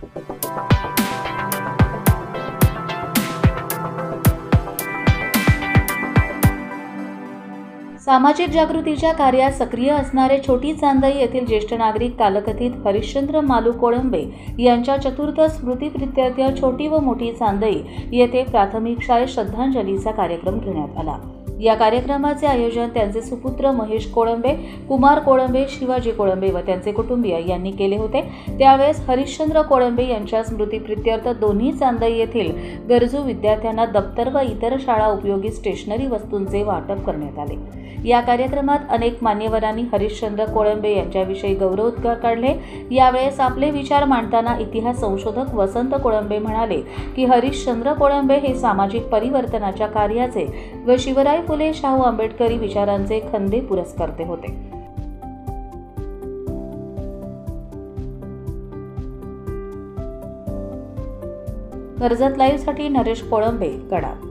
सामाजिक जागृतीच्या कार्यात सक्रिय असणारे छोटी चांदई येथील ज्येष्ठ नागरिक कालकथित हरिश्चंद्र मालू कोळंबे यांच्या चतुर्थ स्मृतीप्रित्यर्थ छोटी व मोठी चांदई येथे प्राथमिक शाळेत श्रद्धांजलीचा कार्यक्रम घेण्यात आला. या कार्यक्रमाचे आयोजन त्यांचे सुपुत्र महेश कोळंबे कुमार कोळंबे शिवाजी कोळंबे व त्यांचे कुटुंबीय यांनी केले होते. त्यावेळेस हरिश्चंद्र कोळंबे यांच्या स्मृतीप्रित्यर्थ दोन्ही चांदई येथील गरजू विद्यार्थ्यांना दप्तर व इतर शाळा उपयोगी स्टेशनरी वस्तूंचे वाटप करण्यात आले. या कार्यक्रमात अनेक मान्यवरांनी हरिश्चंद्र कोळंबे यांच्याविषयी गौरवोद्गार काढले. यावेळेस आपले विचार मांडताना इतिहास संशोधक वसंत कोळंबे म्हणाले की हरिश्चंद्र कोळंबे हे सामाजिक परिवर्तनाच्या कार्याचे व शिवराय फुले शाहू आंबेडकरी विचारांचे खंदे पुरस्कर्ते होते. कर्जत लाईव्हसाठी नरेश कोळंबे कडा